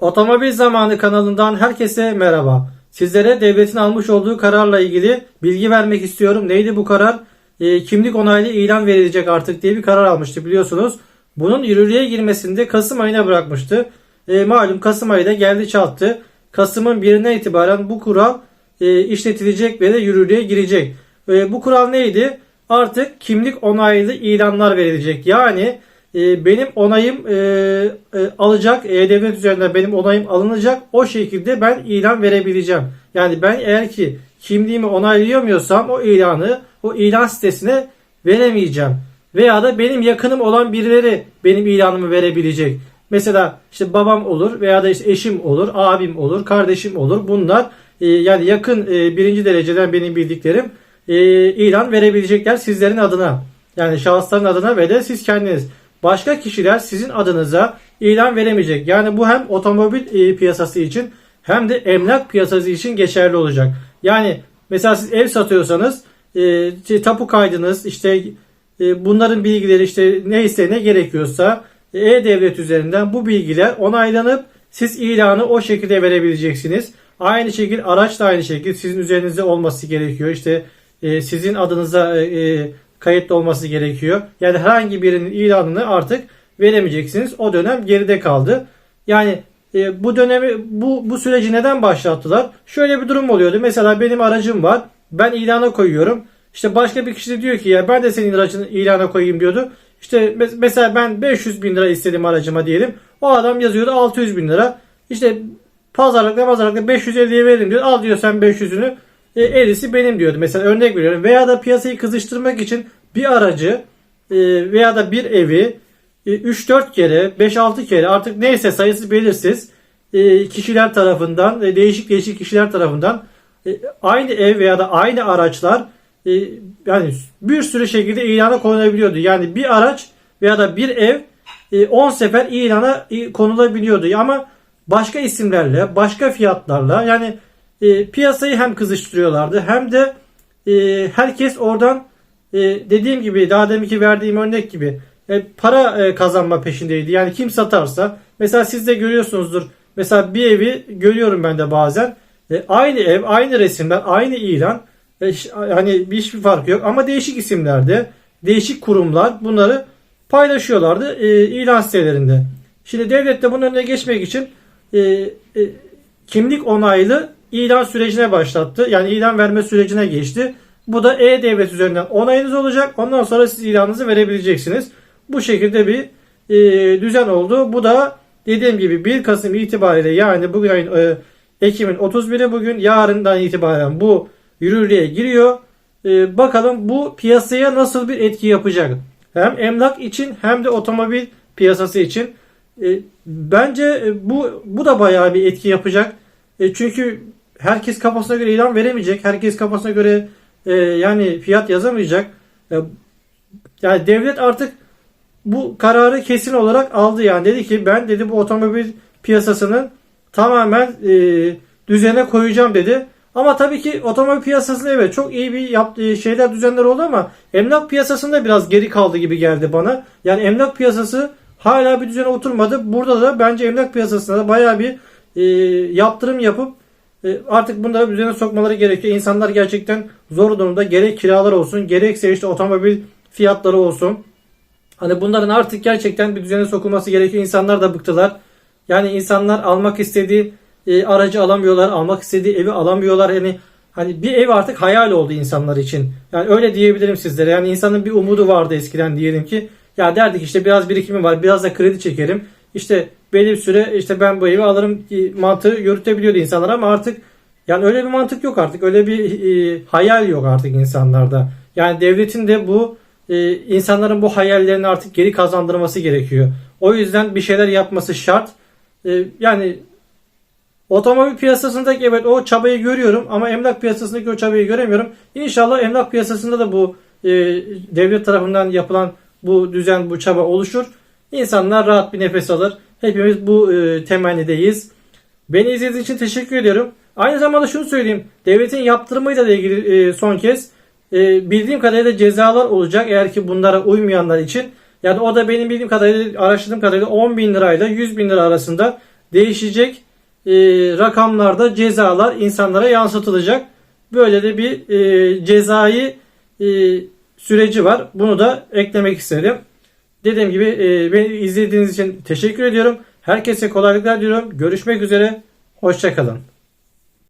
Otomobil Zamanı kanalından herkese merhaba. Sizlere devletin almış olduğu kararla ilgili bilgi vermek istiyorum. Neydi bu karar? Ee, kimlik onaylı ilan verilecek artık diye bir karar almıştı biliyorsunuz. Bunun yürürlüğe girmesinde Kasım ayına bırakmıştı. Ee, malum Kasım ayı da geldi çattı. Kasım'ın birinden itibaren bu kural e, işletilecek ve de yürürlüğe girecek. Ee, bu kural neydi? Artık kimlik onaylı ilanlar verilecek. Yani e, benim onayım e, e, alacak, E-Devlet üzerinden benim onayım alınacak. O şekilde ben ilan verebileceğim. Yani ben eğer ki kimliğimi onaylayamıyorsam o ilanı o ilan sitesine veremeyeceğim. Veya da benim yakınım olan birileri benim ilanımı verebilecek. Mesela işte babam olur veya da işte eşim olur, abim olur, kardeşim olur. Bunlar e, yani yakın birinci dereceden benim bildiklerim ilan verebilecekler sizlerin adına. Yani şahısların adına ve de siz kendiniz. Başka kişiler sizin adınıza ilan veremeyecek. Yani bu hem otomobil e, piyasası için hem de emlak piyasası için geçerli olacak. Yani mesela siz ev satıyorsanız e, tapu kaydınız işte e, bunların bilgileri işte neyse ne gerekiyorsa e, e-devlet üzerinden bu bilgiler onaylanıp siz ilanı o şekilde verebileceksiniz. Aynı şekilde araç da aynı şekilde sizin üzerinizde olması gerekiyor. İşte e, sizin adınıza e, e, kayıtlı olması gerekiyor. Yani herhangi birinin ilanını artık veremeyeceksiniz. O dönem geride kaldı. Yani e, bu dönemi bu bu süreci neden başlattılar? Şöyle bir durum oluyordu. Mesela benim aracım var. Ben ilana koyuyorum. İşte başka bir kişi de diyor ki ya ben de senin aracını ilana koyayım diyordu. İşte mes- mesela ben 500 bin lira istedim aracıma diyelim. O adam yazıyordu 600 bin lira. İşte pazarlıkla pazarlıkla 550'ye veririm diyor. Al diyor sen 500'ünü. E, erisi benim diyordu. Mesela örnek veriyorum. Veya da piyasayı kızıştırmak için bir aracı e, veya da bir evi e, 3-4 kere 5-6 kere artık neyse sayısı belirsiz e, kişiler tarafından e, değişik değişik kişiler tarafından e, aynı ev veya da aynı araçlar e, yani bir sürü şekilde ilana konulabiliyordu. Yani bir araç veya da bir ev e, 10 sefer ilana e, konulabiliyordu. Ama başka isimlerle, başka fiyatlarla yani e, piyasayı hem kızıştırıyorlardı hem de e, herkes oradan e, dediğim gibi daha deminki verdiğim örnek gibi e, para e, kazanma peşindeydi. Yani kim satarsa mesela siz de görüyorsunuzdur. Mesela bir evi görüyorum ben de bazen. E, aynı ev, aynı resimler, aynı ilan. E, hani bir hiçbir farkı yok ama değişik isimlerde, değişik kurumlar bunları paylaşıyorlardı e, ilan sitelerinde. Şimdi devlet de bunun önüne geçmek için e, e, kimlik onaylı ilan sürecine başlattı. Yani ilan verme sürecine geçti. Bu da e-devlet üzerinden onayınız olacak. Ondan sonra siz ilanınızı verebileceksiniz. Bu şekilde bir e, düzen oldu. Bu da dediğim gibi 1 Kasım itibariyle yani bugün ayın e, Ekim'in 31'i bugün yarından itibaren bu yürürlüğe giriyor. E, bakalım bu piyasaya nasıl bir etki yapacak? Hem emlak için hem de otomobil piyasası için. E, bence e, bu bu da bayağı bir etki yapacak. E, çünkü herkes kafasına göre ilan veremeyecek. Herkes kafasına göre e, yani fiyat yazamayacak. E, yani devlet artık bu kararı kesin olarak aldı yani dedi ki ben dedi bu otomobil piyasasının tamamen e, düzene koyacağım dedi. Ama tabii ki otomobil piyasasında evet çok iyi bir yaptığı şeyler düzenler oldu ama emlak piyasasında biraz geri kaldı gibi geldi bana. Yani emlak piyasası hala bir düzene oturmadı. Burada da bence emlak piyasasında da bayağı bir e, yaptırım yapıp e, artık bunları düzene sokmaları gerekiyor. İnsanlar gerçekten zor durumda gerek kiralar olsun gerekse işte otomobil fiyatları olsun. Hani bunların artık gerçekten bir düzene sokulması gerekiyor. İnsanlar da bıktılar. Yani insanlar almak istediği e, aracı alamıyorlar, almak istediği evi alamıyorlar. Yani hani bir ev artık hayal oldu insanlar için. Yani öyle diyebilirim sizlere. Yani insanın bir umudu vardı eskiden diyelim ki. Ya derdik işte biraz birikimim var, biraz da kredi çekerim. İşte belli bir süre işte ben bu evi alırım mantığı yürütebiliyordu insanlar ama artık yani öyle bir mantık yok artık. Öyle bir e, hayal yok artık insanlarda. Yani devletin de bu e, insanların bu hayallerini artık geri kazandırması gerekiyor. O yüzden bir şeyler yapması şart. E, yani otomobil piyasasındaki evet o çabayı görüyorum ama emlak piyasasındaki o çabayı göremiyorum. İnşallah emlak piyasasında da bu e, devlet tarafından yapılan bu düzen, bu çaba oluşur. İnsanlar rahat bir nefes alır. Hepimiz bu e, temennideyiz. Beni izlediğiniz için teşekkür ediyorum. Aynı zamanda şunu söyleyeyim. Devletin yaptırımıyla da ilgili e, son kez e, bildiğim kadarıyla cezalar olacak eğer ki bunlara uymayanlar için. Yani o da benim bildiğim kadarıyla araştırdığım kadarıyla 10 bin lirayla 100 bin lira arasında değişecek e, rakamlarda cezalar insanlara yansıtılacak. Böyle de bir cezai süreci var. Bunu da eklemek istedim. Dediğim gibi e, beni izlediğiniz için teşekkür ediyorum. Herkese kolaylıklar diliyorum. Görüşmek üzere. Hoşçakalın.